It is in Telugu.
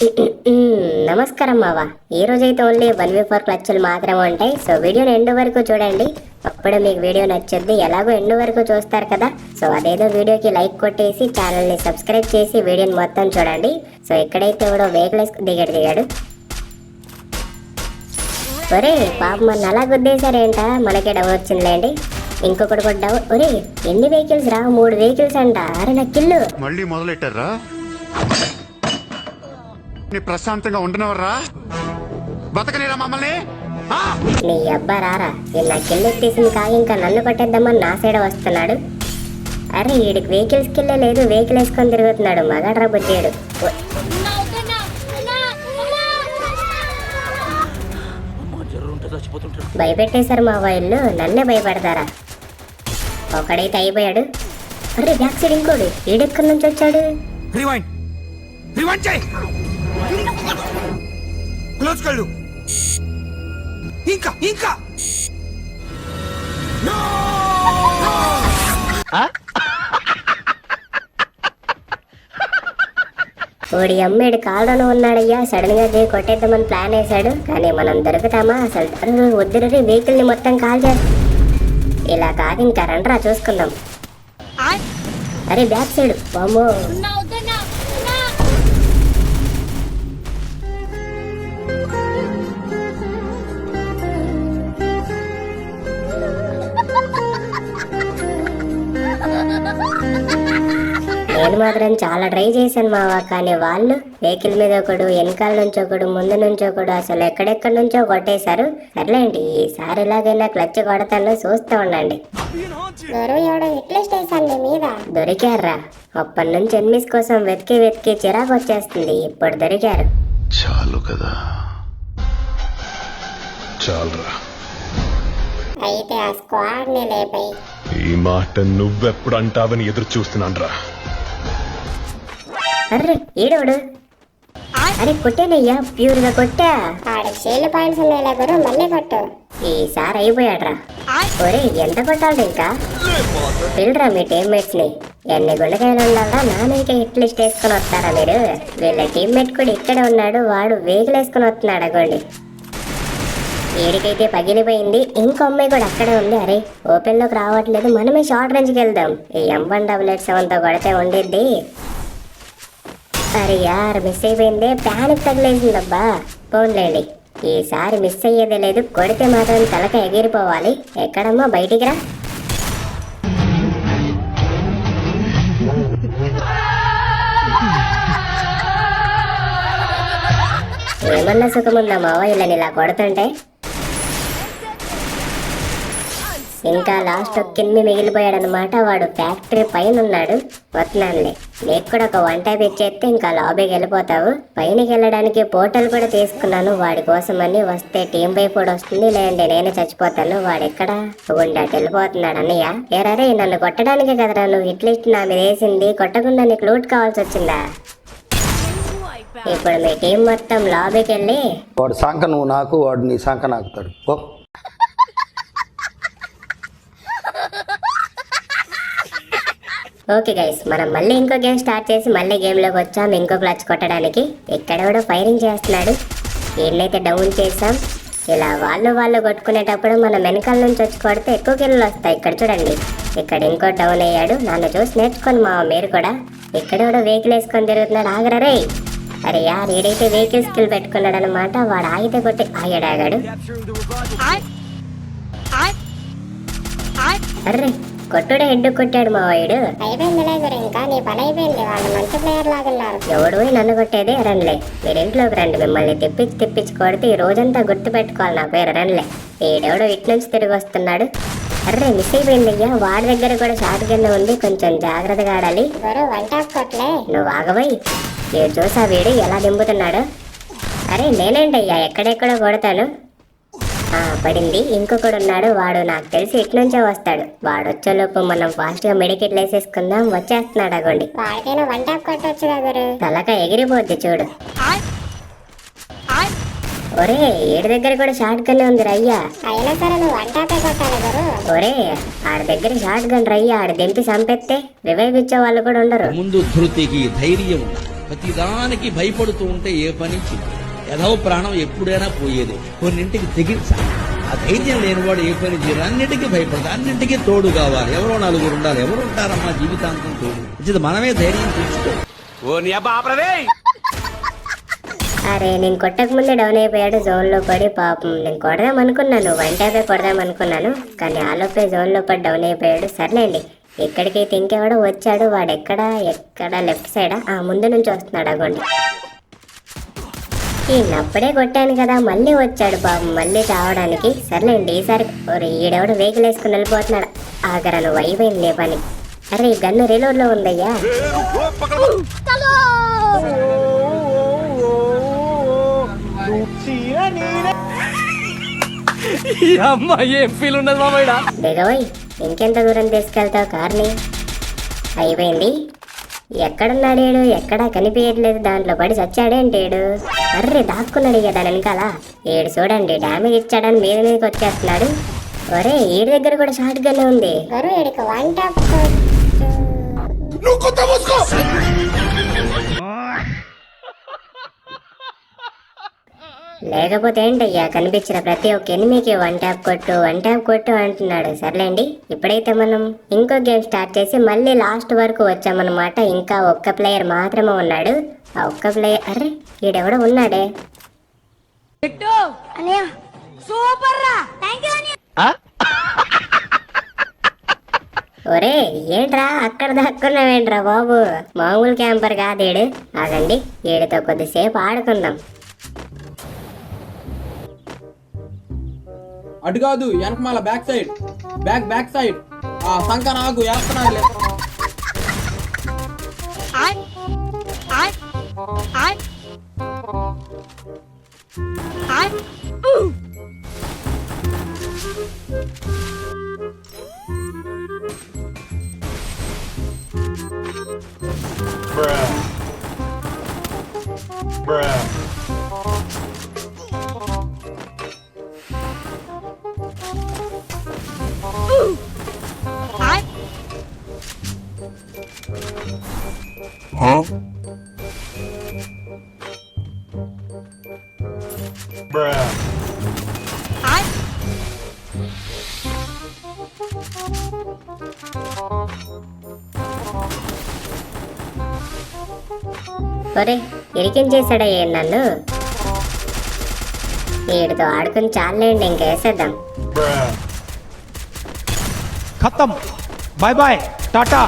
నమస్కారం మావా. ఈ రోజైతే ఓన్లీ వన్ వీ ఫోర్ క్లచ్లు మాత్రమే ఉంటాయి. సో వీడియోని ఎండు వరకు చూడండి. అప్పుడు మీకు వీడియో నచ్చుద్ది. ఎలాగో ఎండు వరకు చూస్తారు కదా. సో అదేదో వీడియోకి లైక్ కొట్టేసి ఛానల్ని సబ్స్క్రైబ్ చేసి వీడియోని మొత్తం చూడండి. సో ఎక్కడైతే ఎవడో వెహికల్ దిగాడు దిగాడు. ఒరే పాప మన అలా గుద్దేశారేంట మనకే డౌన్ వచ్చిందిలేండి. ఇంకొకటి కూడా డౌన్ ఒరే ఎన్ని వెహికల్స్ రా? మూడు వెహికల్స్ అంట. అరే నా కిల్లు. మళ్ళీ మొదలెట్టారా? నీ ప్రశాంతంగా ఉండనవర్రా? బతకనేరా మమ్మల్ని? ఆ? నీ అబ్బా రారా వీళ్ళు నా కిల్లు ఎత్తేసింది కాక ఇంకా నన్ను కొట్టేద్దామని నా సైడ్ వస్తున్నాడు. అరే వీడికి వెహికల్స్ కిల్లే లేదు వెహికల్ వేసుకొని తిరుగుతున్నాడు మగాడ్రా బుచ్చాడు భయపెట్టేశారు మా వాళ్ళు నన్నే భయపడతారా? ఒకడైతే అయిపోయాడు. అరే బ్యాక్ సైడ్ ఇంకోడు ఈడెక్కడి నుంచి వచ్చాడు? రివైండ్ రివైండ్ చేయి. క్లోజ్ కళ్ళు ఇంకా. ఇంకా ఓడి అమ్మేడు కాళ్ళలో ఉన్నాడయ్యా. సడన్గా దిగి కొట్టేద్దామని ప్లాన్ వేశాడు. కానీ మనం దొరుకుతామా? అసలు వద్దురే వెహికల్ని మొత్తం కాల్ చేస్తా ఇలా కాదు ఇంకా రండ్రా చూసుకుందాం. అరే బ్యాక్ సైడ్ బామో మాత్రం చాలా ట్రై చేశాను మావా కానీ వాళ్ళు వెహికల్ మీద ఒకడు వెనకాల నుంచి ఒకడు ముందు నుంచి ఒకడు అసలు ఎక్కడెక్కడి నుంచో కొట్టేశారు. సర్లేండి ఈసారి ఎలాగైనా క్లచ్ కొడతాను చూస్తూ ఉండండి. దొరికారా అప్పటి నుంచి ఎన్మిస్ కోసం వెతికి వెతికి చిరాకు వచ్చేస్తుంది ఇప్పుడు దొరికారు. చాలు కదా. చాలురా. అయితే ఆ స్క్వాడ్ని లేపై ఈ మాట నువ్వెప్పుడు అంటావని ఎదురు చూస్తున్నాను రా అర్రే ఈడోడు అరే కొట్టేనయ్యా ప్యూర్గా కొట్టా షేల్ పాయింట్స్ ఉన్నాయి గురు మళ్ళీ కొట్టు. ఈసారి అయిపోయాడ్రా. ఒరే ఎంత కొట్టాలి ఇంకా? పిల్లరా మీ టీమ్మేట్స్ని. ఎన్ని గుండెకాయలు ఉండాలా నా మీకే హిట్ లిస్ట్ వేసుకొని వస్తారా మీరు? వీళ్ళ టీమ్మేట్ కూడా ఇక్కడే ఉన్నాడు వాడు వేసుకొని వస్తున్నాడు అగోండి ఏడికైతే పగిలిపోయింది ఇంకో అమ్మాయి కూడా అక్కడే ఉంది. అరే ఓపెన్లోకి రావట్లేదు మనమే షార్ట్ రేంజ్కి వెళ్దాం. ఈ ఎం వన్ డబుల్ ఎయిట్ సెవెన్తో కొడితే ఉండిద్ది. అరే యార్ మిస్ అయిపోయిందే. ప్యానిక్ తగిలేసిందబ్బా. పోన్లేండి ఈసారి మిస్ అయ్యేదే లేదు. కొడితే మాత్రం తలక ఎగిరిపోవాలి. ఎక్కడమ్మా? బయటికి రా. ఏమన్నా సుఖముందా మావ ఇలా ఇలా కొడుతుంటే? ఇంకా లాస్ట్ కింది మిగిలిపోయాడనమాట వాడు ఫ్యాక్టరీ పైన ఉన్నాడు వస్తున్నానులే నీకు కూడా ఒక వన్ టైప్ ఇచ్చేస్తే ఇంకా లాబీకి వెళ్ళిపోతావు. పైనకి వెళ్ళడానికి పోర్టల్ కూడా తీసుకున్నాను. వాడి కోసం అని వస్తే టీం బై కూడా వస్తుంది. లేదంటే నేనే చచ్చిపోతాను. వాడు ఎక్కడ? ఉండి అటు వెళ్ళిపోతున్నాడు అన్నయ్య. ఏరారే నన్ను కొట్టడానికే కదరా నువ్వు ఇట్లిస్ట్ నా మీద వేసింది. కొట్టకుండా నీకు లూట్ కావాల్సి వచ్చిందా? ఇప్పుడు మీ టీం మొత్తం లాబీకి వెళ్ళి వాడు సంక నువ్వు నాకు వాడు నీ సంక నాకుతాడు. ఓకే గైస్ మనం మళ్ళీ ఇంకో గేమ్ స్టార్ట్ చేసి మళ్ళీ గేమ్లోకి వచ్చాం. ఇంకో క్లచ్ కొట్టడానికి. ఇక్కడ కూడా ఫైరింగ్ చేస్తున్నాడు. వీళ్ళైతే డౌన్ చేసాం ఇలా వాళ్ళు వాళ్ళు కొట్టుకునేటప్పుడు మనం వెనకాల నుంచి వచ్చి కొడితే ఎక్కువ కిల్లు వస్తాయి. ఇక్కడ చూడండి. ఇక్కడ ఇంకో డౌన్ అయ్యాడు. నన్ను చూసి నేర్చుకోండి మా మీరు కూడా. ఇక్కడ కూడా వెహికల్ వేసుకొని తిరుగుతున్నాడు. ఆగరా రే అరే యార్ ఏడైతే వెహికల్ స్కిల్ పెట్టుకున్నాడు అనమాట వాడు ఆగితే కొట్టి ఆగాడు ఆగాడు. అర్రే కొట్టుడే హెడ్ కొట్టాడు మా అయిపోయిందిలే గురు ఇంకా నీ పని అయిపోయింది. వాళ్ళు మంచి ప్లేయర్ లాగున్నారు ఎవడు నన్ను కొట్టేది? రండిలే. మీరు ఇంట్లోకి రండి. మిమ్మల్ని తెప్పించి తెప్పించి కొడితే ఈ రోజంతా గుర్తు పెట్టుకోవాలి నా పేరు రండిలే. ఈడెవడు ఇటు నుంచి తిరిగి వస్తున్నాడు. అర్రే మిస్ అయిపోయింది అయ్యా వాడి దగ్గర కూడా షార్ట్ కింద ఉంది. కొంచెం జాగ్రత్తగా ఆడాలి. నువ్వు ఆగబోయ్. మీరు చూసా వీడు ఎలా దింపుతున్నాడు? అరే నేనేంటయ్యా? ఎక్కడెక్కడో కొడతాను. పడింది. ఇంకొకడు ఉన్నాడు వాడు నాకు తెలిసి ఇటు నుంచే వస్తాడు. వాడు వచ్చేలోపు మనం ఫాస్ట్గా మెడికెట్ వేసేసుకుందాం వచ్చేస్తున్నాడు అగోండి వాడికైనా వన్ టాప్ కొట్టొచ్చు గురు. తలక ఎగిరిపోద్ది చూడు. ఒరే ఏడు దగ్గర కూడా షార్ట్ గన్ ఉంది రయ్యా? అయినా సరే నువ్వు వన్ టాపే కొట్టాలి గురు. ఒరే ఆడి దగ్గర షార్ట్ గన్ రయ్యా? ఆడి దింపి చంపెత్తే రివైవ్ ఇచ్చే వాళ్ళు కూడా ఉండరు. ముందు ధృతికి ధైర్యం ప్రతిదానికి భయపడుతూ ఉంటే ఏ పని ఎదవ ప్రాణం ఎప్పుడైనా పోయేది. కొన్నింటికి తెగించాలి ఆ ధైర్యం లేనివాడు ఏ పని చేయరు అన్నిటికీ భయపడతాడు. అన్నింటికీ తోడు కావాలి. ఎవరో నలుగురు ఉండాలి. ఎవరు ఉంటారమ్మా జీవితాంతం తోడు. ఇది మనమే ధైర్యం తెచ్చుకో అరే నేను కొట్టక ముందే డౌన్ అయిపోయాడు. జోన్లో పడి పాపం. నేను కొడదాం అనుకున్నాను. వన్ ట్యాపే కొడదాం అనుకున్నాను. కానీ ఆలోపే జోన్లో పడి డౌన్ అయిపోయాడు. సర్లేండి. ఇక్కడికి ఇంకెవడో వచ్చాడు వాడు ఎక్కడ ఎక్కడ లెఫ్ట్ సైడా ఆ ముందు నుంచి వస్తున్నాడు అగోండి ఈయనప్పుడే కొట్టాను కదా మళ్ళీ వచ్చాడు పాపం మళ్ళీ చావడానికి సర్లేండి ఈసారి ఒరే ఈడెవడు వెహికల్ వేసుకుని వెళ్ళిపోతున్నాడు. ఆగరా నువ్వు అయిపోయింది నీ పని. అరే ఈ గన్ను రీలోడ్లో ఉందయ్యా దిగవయ్ ఇంకెంత దూరం తీసుకెళ్తావు కార్ని? అయిపోయింది. ఎక్కడున్నాడు ఈడు ఎక్కడా కనిపించట్లేదు. దాంట్లో పడి చచ్చాడేంటి ఈడు అర్రే దాక్కున్నాడు ఇక దాని వెనకాల. ఈడు చూడండి డ్యామేజ్ ఇచ్చాడని మీద మీదకి వచ్చేస్తున్నాడు. ఒరే ఈడి దగ్గర కూడా షార్ట్ గన్ ఉంది ఒరే ఈడికి వన్ టాప్ లేకపోతే ఏంటయ్యా కనిపించిన ప్రతి ఒక్క ఎనిమికి వన్ ట్యాప్ కొట్టు వన్ ట్యాప్ కొట్టు అంటున్నాడు. సర్లేండి ఇప్పుడైతే మనం ఇంకో గేమ్ స్టార్ట్ చేసి మళ్ళీ లాస్ట్ వరకు వచ్చామన్నమాట. ఇంకా ఒక్క ప్లేయర్ మాత్రమే ఉన్నాడు. ఆ ఒక్క ప్లేయర్ అరే ఈడెవడో ఉన్నాడే? ఒరే ఏంట్రా అక్కడ దక్కున్నావేంట్రా బాబు? మామూలు క్యాంపర్ కాదేడు. ఆగండి ఈడితో కొద్దిసేపు ఆడుకుందాం. అటు కాదు వెనకమాల back side back back side ఆ సంక నాకు Bruh. I. ఒరే చేశాడా ఏ నన్ను వీడితో ఆడుకుని చాలండి ఇంకేసేద్దాం ఖతం బాయ్ బాయ్ టాటా